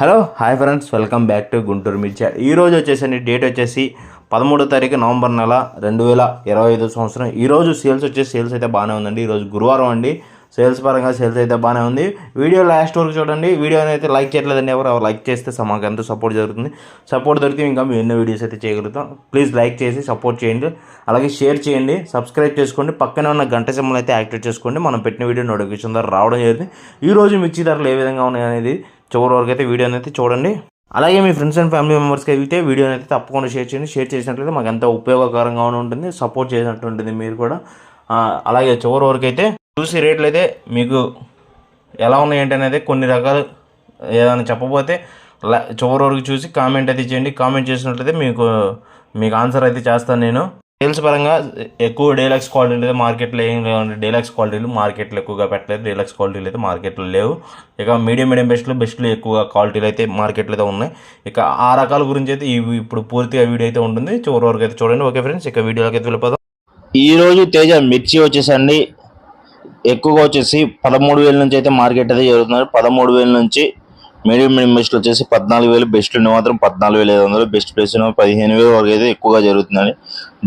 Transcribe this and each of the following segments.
Hello hi friends welcome back to Guntur మిర్చా ఈ రోజు వచ్చేసండి డేట్ వచ్చేసి పదమూడో తారీఖు నవంబర్ నెల రెండు వేల ఇరవై ఐదు సంవత్సరం. ఈ రోజు సేల్స్ వచ్చేసి సేల్స్ అయితే బాగానే ఉందండి. ఈరోజు గురువారం అండి. సేల్స్ పరంగా సేల్స్ అయితే బాగానే ఉంది. వీడియో లాస్ట్ వరకు చూడండి. వీడియో అయితే లైక్ చేయట్లేదండి ఎవరు. ఎవరు లైక్ చేస్తే మాకు ఎంతో సపోర్ట్ జరుగుతుంది. సపోర్ట్ దొరికితే ఇంకా మేము ఎన్నో వీడియోస్ అయితే చేయగలుగుతాం. ప్లీజ్ లైక్ చేసి సపోర్ట్ చేయండి. అలాగే షేర్ చేయండి. సబ్స్క్రైబ్ చేసుకోండి. పక్కనే ఉన్న గంట సింబల్ అయితే యాక్టివేట్ చేసుకోండి. మనం పెట్టిన వీడియో నోటిఫికేషన్ ద్వారా రావడం జరుగుతుంది. ఈరోజు మిర్చి ధరలు ఏ విధంగా ఉన్నాయి అనేది చివరి వరకు అయితే వీడియోని అయితే చూడండి. అలాగే మీ ఫ్రెండ్స్ అండ్ ఫ్యామిలీ మెంబర్స్కి అయితే వీడియోని అయితే తప్పకుండా షేర్ చేయండి. షేర్ చేసినట్లయితే మాకు ఎంతో ఉపయోగకరంగా ఉంటుంది సపోర్ట్ చేసినట్టు ఉంటుంది మీరు కూడా. అలాగే చివరి వరకు అయితే చూసి రేట్లు అయితే మీకు ఎలా ఉన్నాయి ఏంటి అనేది కొన్ని రకాలు ఏదైనా చెప్పబోతే చివరి వరకు చూసి కామెంట్ అయితే చేయండి. కామెంట్ చేసినట్లయితే మీకు మీకు ఆన్సర్ అయితే చేస్తాను నేను. సేల్స్ పరంగా ఎక్కువ డేలక్స్ క్వాలిటీలు అయితే మార్కెట్లో ఏం లేవండి. డేలక్స్ క్వాలిటీలు మార్కెట్లో ఎక్కువగా పెట్టలేదు. డీలక్స్ క్వాలిటీలు అయితే మార్కెట్లో లేవు. ఇక మీడియం మీడియం బెస్ట్లు బెస్ట్లు ఎక్కువగా క్వాలిటీలు అయితే మార్కెట్లో అయితే ఉన్నాయి. ఇక ఆ రకాల గురించి అయితే ఇవి ఇప్పుడు పూర్తిగా వీడియో అయితే ఉంటుంది. చివరి వరకు అయితే చూడండి. ఓకే ఫ్రెండ్స్ ఇక వీడియోలోకి అయితే వెళ్ళిపోదాం. ఈరోజు తేజ మిర్చి వచ్చేసండి. ఎక్కువగా వచ్చేసి పదమూడు వేల నుంచి అయితే మార్కెట్ అయితే జరుగుతున్నారు. పదమూడు వేల నుంచి మీడియం మీడియం వచ్చేసి పద్నాలుగు వేలు బెస్ట్ ఉండి మాత్రం పద్నాలుగు వేల ఐదు వందలు బెస్ట్ ప్లేస్ ఉన్న పదిహేను వేలు వరకు అయితే ఎక్కువగా జరుగుతుందండి.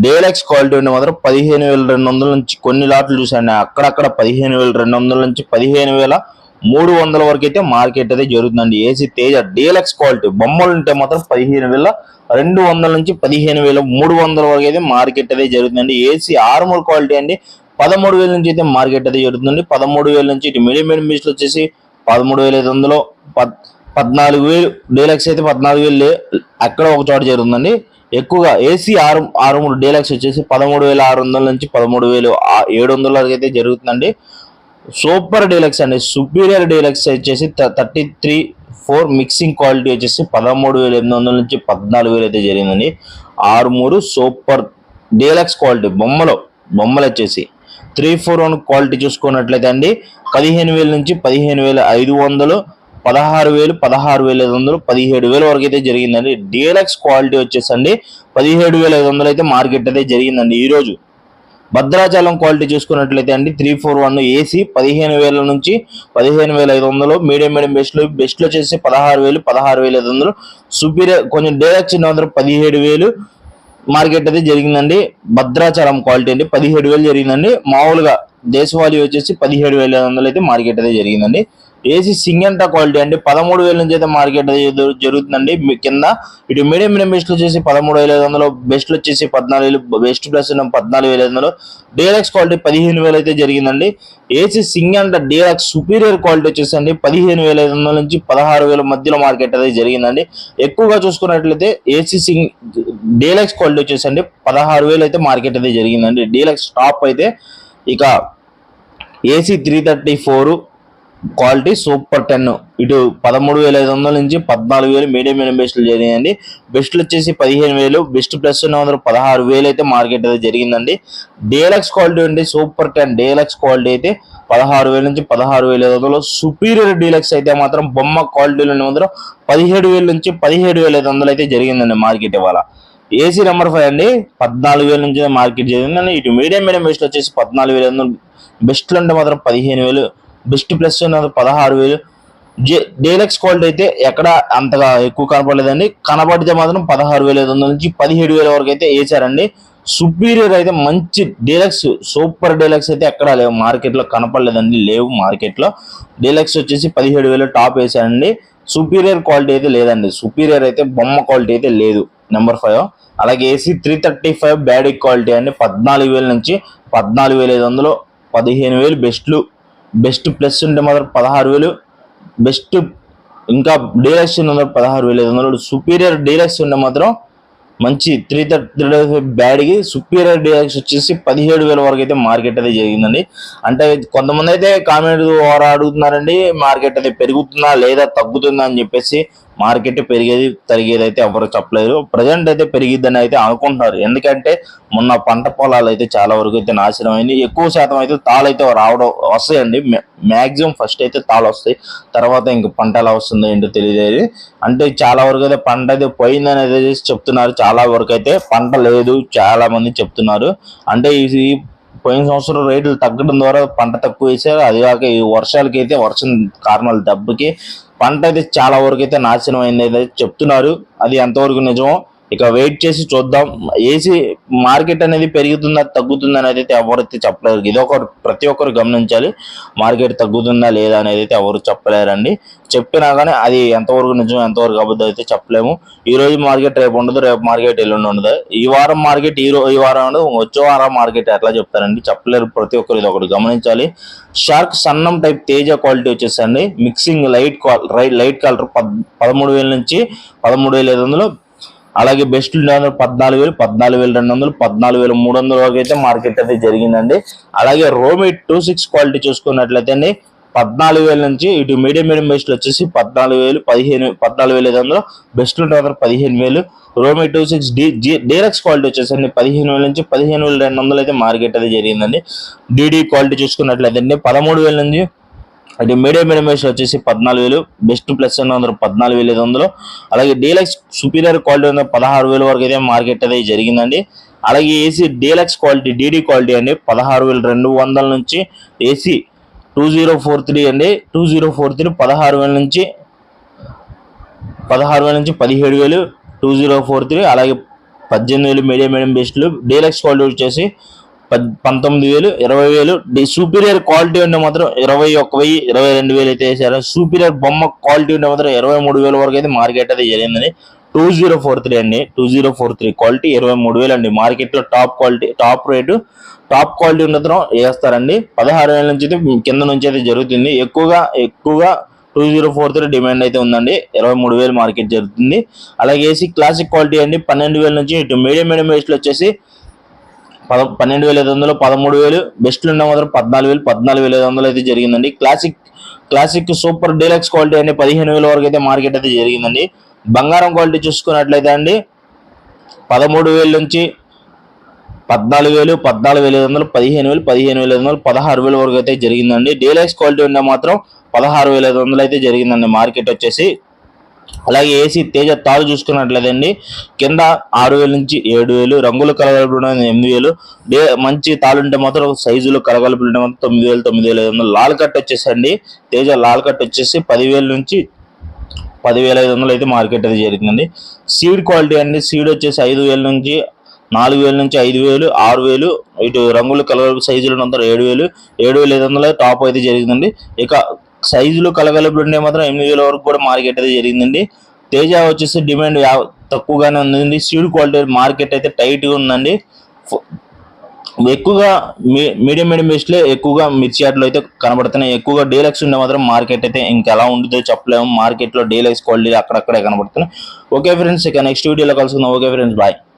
డేలక్స్ క్వాలిటీ ఉంటే మాత్రం పదిహేను వేల రెండు వందల నుంచి కొన్ని లాట్లు చూసాను అక్కడక్కడ పదిహేను వేల రెండు వందల నుంచి పదిహేను వేల మూడు వందల వరకు అయితే మార్కెట్ అయితే జరుగుతుందండి. ఏసీ తేజ డీలక్స్ క్వాలిటీ బొమ్మలు ఉంటే మాత్రం పదిహేను వేల రెండు వందల నుంచి పదిహేను వేల మూడు వందల వరకు అయితే మార్కెట్ అయితే జరుగుతుందండి. ఏసీ ఆర్మూర్ క్వాలిటీ అండి పదమూడు వేల నుంచి అయితే మార్కెట్ అయితే జరుగుతుంది పదమూడు వేల నుంచి ఇటు మీడియం మీడియం బీచ్లు వచ్చేసి పదమూడు వేల ఐదు వందలు పద్ పద్నాలుగు వేలు డీలక్స్ అయితే పద్నాలుగు వేలు అక్కడ ఒక చోట జరుగుతుందండి ఎక్కువగా ఏసీ ఆరు ఆరు మూడు డీలక్స్ వచ్చేసి పదమూడు వేల ఆరు వందల నుంచి పదమూడు వేలు ఏడు వందల వరకు అయితే జరుగుతుందండి. సూపర్ డీలక్స్ అండి. సుపీరియర్ డీలక్స్ వచ్చేసి thirty three four mixing quality వచ్చేసి పదమూడు వేల ఎనిమిది వందల నుంచి పద్నాలుగు వేలు అయితే జరిగిందండి. ఆరు మూడు సూపర్ డీలక్స్ క్వాలిటీ బొమ్మలు బొమ్మలు వచ్చేసి త్రీ ఫోర్ వన్ క్వాలిటీ చూసుకున్నట్లయితే అండి పదిహేను వేల నుంచి పదిహేను వేల ఐదు వందలు పదహారు వేలు పదహారు వేల ఐదు వందలు పదిహేడు వేల వరకు అయితే జరిగిందండి. డీలక్స్ క్వాలిటీ వచ్చేసండి. పదిహేడు వేల ఐదు వందలు అయితే మార్కెట్ అయితే జరిగిందండి ఈ రోజు భద్రాచలం క్వాలిటీ చూసుకున్నట్లయితే అండి త్రీ ఫోర్ వన్ ఏసీ పదిహేను వేల నుంచి పదిహేను వేల ఐదు వందలు మీడియం మీడియం బెస్ట్లు బెస్ట్లు వచ్చేసి పదహారు వేలు పదహారు వేల ఐదు వందలు. సుపీరియర్ కొంచెం డీలక్స్ చిన్న వందలు పదిహేడు వేలు మార్కెట్ అయితే జరిగిందండి. భద్రాచలం క్వాలిటీ అండి పదిహేడు వేలు జరిగిందండి. మామూలుగా దేశవాళీ వచ్చేసి పదిహేడు వేల ఐదు వందలు అయితే మార్కెట్ అయితే జరిగిందండి. ఏసీ సింగంటా క్వాలిటీ అండి పదమూడు వేల నుంచి అయితే మార్కెట్ జరుగుతుందండి. మీ కింద ఇటు మీడియం మీడియం బెస్ట్లు వచ్చేసి పదమూడు వేల ఐదు వందలు బెస్ట్లు వచ్చేసి పద్నాలుగు వేలు బెస్ట్ ప్లస్ పద్నాలుగు వేల ఐదు వందలు. డీలక్స్ క్వాలిటీ పదిహేను వేలు అయితే జరిగిందండి. ఏసీ సింగంట డీలక్స్ సుపీరియర్ క్వాలిటీ వచ్చేసండి పదిహేను వేల ఐదు వందల నుంచి పదహారు వేల మధ్యలో మార్కెట్ అయితే జరిగిందండి. ఎక్కువగా చూసుకున్నట్లయితే ఏసీ సింగ్ డీలక్స్ క్వాలిటీ వచ్చేసండి పదహారు వేలు అయితే మార్కెట్ అయితే జరిగిందండి. డీలక్స్ టాప్ అయితే ఇక AC three thirty four quality super ten. ఇటు పదమూడు వేల ఐదు వందల నుంచి పద్నాలుగు వేలు మీడియం మీడియం బెస్ట్లు జరిగిందండి బెస్ట్లు వచ్చేసి పదిహేను వేలు బెస్ట్ ప్లస్ ఉన్న వందలు పదహారు వేలు అయితే మార్కెట్ అయితే జరిగిందండి. డేలక్స్ క్వాలిటీ అండి సూపర్ టెన్. డేలక్స్ క్వాలిటీ అయితే పదహారు వేల నుంచి పదహారు వేల ఐదు వందలు. సుపీరియర్ డీలక్స్ అయితే మాత్రం బొమ్మ క్వాలిటీలో మాత్రం పదిహేడు వేల నుంచి పదిహేడు వేల ఐదు వందలు అయితే జరిగిందండి మార్కెట్ ఇవాళ. ఏసీ నెంబర్ ఫైవ్ అండి పద్నాలుగు వేల నుంచి మార్కెట్ జరిగిందండి. ఇటు మీడియం మీడియం బెస్ట్ వచ్చేసి పద్నాలుగు వేల ఐదు వందలు. బెస్ట్లు అంటే మాత్రం పదిహేను వేలు బెస్ట్ ప్లస్ ఉన్నది పదహారు వేలు. డీలక్స్ క్వాలిటీ అయితే ఎక్కడ అంతగా ఎక్కువ కనపడలేదండి. కనపడితే మాత్రం పదహారు వేల ఐదు వందల నుంచి పదిహేడు వేల వరకు అయితే వేసారండి. సుపీరియర్ అయితే మంచి డీలక్స్ సూపర్ డీలక్స్ అయితే ఎక్కడ లేవు. మార్కెట్లో కనపడలేదండి లేవు మార్కెట్లో. డీలక్స్ వచ్చేసి పదిహేడు వేలు టాప్ వేసారండి. సుపీరియర్ క్వాలిటీ అయితే లేదండి. సుపీరియర్ అయితే బొమ్మ క్వాలిటీ అయితే లేదు. Number five. అలాగే AC three thirty five bad quality అండి. పద్నాలుగు వేల నుంచి పద్నాలుగు వేల ఐదు వందలు పదిహేను వేలు బెస్ట్లు. బెస్ట్ ప్లస్ ఉంటే మాత్రం పదహారు వేలు. బెస్ట్ ఇంకా డీలక్స్ ఉన్న పదహారు వేలు. ఐదు వందలు సుపీరియర్ డీలక్స్ ఉంటే మాత్రం మంచి త్రీ థర్టీ బ్యాడ్కి సుపీరియర్ డీలక్స్ వచ్చేసి పదిహేడు వేల వరకు అయితే మార్కెట్ అయితే జరిగిందండి. అంటే కొంతమంది అయితే కామెంట్ వారు అడుగుతున్నారండి మార్కెట్ అయితే పెరుగుతుందా లేదా తగ్గుతుందా అని చెప్పేసి మార్కెట్ పెరిగేది తరిగేది అయితే ఎవరు చెప్పలేరు ప్రజెంట్ అయితే పెరిగిద్దని అయితే అనుకుంటున్నారు. ఎందుకంటే మొన్న పంట పొలాలు అయితే చాలా వరకు అయితే నాశనం అయింది. ఎక్కువ శాతం అయితే తాళ్ళు అయితే రావడం వస్తాయండి. మ్యాక్సిమం ఫస్ట్ అయితే తాళ్ళు వస్తాయి. తర్వాత ఇంక పంట ఎలా వస్తుందో ఏంటో తెలియదు అంటే చాలా వరకు అయితే పంట అయితే పోయిందని అయితే చెప్తున్నారు. చాలా వరకు అయితే పంట లేదు. చాలా మంది చెప్తున్నారు. అంటే ఇది పోయిన సంవత్సరం రేట్లు తగ్గడం ద్వారా పంట తక్కువ వేసారు. అది కాక ఈ వర్షాలకి అయితే వర్షం కారణాలు దెబ్బకి పంట అయితే చాలా వరకు అయితే నాశనం అయింది చెప్తున్నారు. అది ఎంతవరకు నిజమో ఇక వెయిట్ చేసి చూద్దాం. ఏసీ మార్కెట్ అనేది పెరుగుతుందా తగ్గుతుందా అనేది అయితే ఎవరైతే చెప్పలేరు. ఇది ఒకరు ప్రతి ఒక్కరు గమనించాలి. మార్కెట్ తగ్గుతుందా లేదా అనేది అయితే ఎవరు చెప్పలేరండి. చెప్పినా కానీ అది ఎంతవరకు నిజం ఎంతవరకు అబద్ధం అయితే చెప్పలేము. ఈ రోజు మార్కెట్ రేపు ఉండదు రేపు మార్కెట్ ఎల్లుండి ఉండదు. ఈ వారం మార్కెట్ ఈ ఈ వారం ఉండదు వచ్చే వారం మార్కెట్ ఎట్లా చెప్తారండి? చెప్పలేరు ప్రతి ఒక్కరు ఇది ఒకటి గమనించాలి. షార్క్ సన్నం టైప్ తేజ క్వాలిటీ వచ్చేసండి మిక్సింగ్ లైట్ లైట్ కలర్ పదమూడు వేల నుంచి పదమూడు వేల ఐదు వందలు అలాగే బెస్ట్ వందలు పద్నాలుగు వేలు పద్నాలుగు వేల రెండు వందలు పద్నాలుగు వేల మూడు వందల వరకు అయితే మార్కెట్ అయితే జరిగిందండి. అలాగే రోమి టూ సిక్స్ క్వాలిటీ చూసుకున్నట్లయితే అండి పద్నాలుగు వేల నుంచి ఇటు మీడియం మీడియం బెస్ట్లు వచ్చేసి పద్నాలుగు వేలు పదిహేను పద్నాలుగు వేల ఐదు వందలు బెస్ట్ వందలు పదిహేను వేలు. రోమి two six D G deluxe quality వచ్చేసండి పదిహేను వేల నుంచి పదిహేను వేల రెండు వందలు అయితే మార్కెట్ అది జరిగిందండి. డీడీ క్వాలిటీ చూసుకున్నట్లయితే అండి పదమూడు వేల నుంచి అయితే మీడియం మీడియం వేస్ట్ వచ్చేసి పద్నాలుగు వేలు బెస్ట్ ప్లస్ రెండు వందలు పద్నాలుగు వేల ఐదు వందలు. అలాగే డీలక్స్ సుపీరియర్ క్వాలిటీ ఉంది పదహారు వేల వరకు అయితే మార్కెట్ అయితే జరిగిందండి. అలాగే AC deluxe quality DD quality అండి. పదహారు వేల రెండు వందల నుంచి AC two zero four three అండి. టూ జీరో ఫోర్ త్రీ పదహారు వేల నుంచి పదహారు వేల నుంచి పదిహేడు వేలు టూ జీరో ఫోర్ త్రీ అలాగే పద్దెనిమిది వేలు మీడియం మీడియం బెస్ట్లు డీలక్స్ క్వాలిటీ వచ్చేసి పంతొమ్మిది వేలు ఇరవై వేలు. సూపీరియర్ క్వాలిటీ ఉంటే మాత్రం ఇరవై ఒక్క వెయ్యి ఇరవై రెండు వేలు అయితే వేసారు. సూపీరియర్ బొమ్మ క్వాలిటీ ఉంటే మాత్రం ఇరవై మూడు వేల వరకు అయితే మార్కెట్ అయితే జరిగిందని టూ జీరో ఫోర్ త్రీ అండి. Two zero four three quality ఇరవై మూడు వేలు అండి. మార్కెట్లో top quality top rate top quality ఉన్నతరం వేస్తారండి. పదహారు వేల నుంచి అయితే కింద నుంచి అయితే జరుగుతుంది. ఎక్కువగా ఎక్కువగా two zero four three demand అయితే ఉందండి. ఇరవై మూడు వేలు మార్కెట్ జరుగుతుంది. అలాగే ఏసీ క్లాసిక్ క్వాలిటీ అండి. పన్నెండు వేల నుంచి ఇటు మీడియం మీడియం వేస్ట్లో వచ్చేసి పద పన్నెండు వేల ఐదు వందలు పదమూడు వేలు బెస్ట్లు ఉన్న మాత్రం పద్నాలుగు వేలు పద్నాలుగు వేల ఐదు వందలు అయితే జరిగిందండి. Classic classic super deluxe quality అనే పదిహేను వేల వరకు అయితే మార్కెట్ అయితే జరిగిందండి. బంగారం క్వాలిటీ చూసుకున్నట్లయితే అండి పదమూడు వేల నుంచి పద్నాలుగు వేలు పద్నాలుగు వేల ఐదు వందలు పదిహేను వేలు పదిహేను వేల ఐదు వందలు పదహారు వేల వరకు అయితే జరిగిందండి. డీలక్స్ క్వాలిటీ ఉన్న మాత్రం పదహారు వేల ఐదు వందలు అయితే జరిగిందండి. మార్కెట్ వచ్చేసి అలాగే ఏసీ తేజ తాడు చూసుకున్నట్లయితే కింద ఆరు వేల నుంచి ఏడు వేలు రంగులు కలగలుపులు ఎనిమిది వేలు డే మంచి తాళ్ళు ఉంటే మాత్రం సైజులు కలగలుపు ఉంటే మాత్రం తొమ్మిది వేలు తొమ్మిది వేల ఐదు వందలు. లాల్ కట్ వచ్చేసండి తేజ లాల్ కట్ వచ్చేసి పదివేల నుంచి పదివేల ఐదు వందలు అయితే మార్కెట్ అయితే జరిగిందండి సీడ్ క్వాలిటీ అండి సీడ్ వచ్చేసి ఐదు వేల నుంచి నాలుగు వేల నుంచి ఐదు వేలు ఆరు వేలు ఇటు రంగులు కలగలుపు సైజులు అంతా ఏడు వేలు ఏడు వేల ఐదు వందలు టాప్ అయితే జరిగిందండి. ఇక సైజులు కలగలుపులు ఉండే మాత్రం ఎనిమిది వేల వరకు కూడా మార్కెట్ అయితే జరిగిందండి. తేజ వచ్చేసి డిమాండ్ తక్కువగానే ఉందండి. సీడ్ క్వాలిటీ మార్కెట్ అయితే టైట్గా ఉందండి. ఎక్కువగా మీ- మీడియం మీడియం బేస్ట్లే ఎక్కువగా మిర్చి ఆటలు అయితే కనబడుతున్నాయి. ఎక్కువగా డీలక్స్ ఉండే మాత్రం మార్కెట్ అయితే ఇంకెలా ఉంటుందో చెప్పలేము. మార్కెట్లో డీలక్స్ క్వాలిటీ అక్కడక్కడే కనబడుతున్నాయి. ఓకే ఫ్రెండ్స్ ఇక నెక్స్ట్ వీడియోలో కలుసుకుందాం. Okay friends bye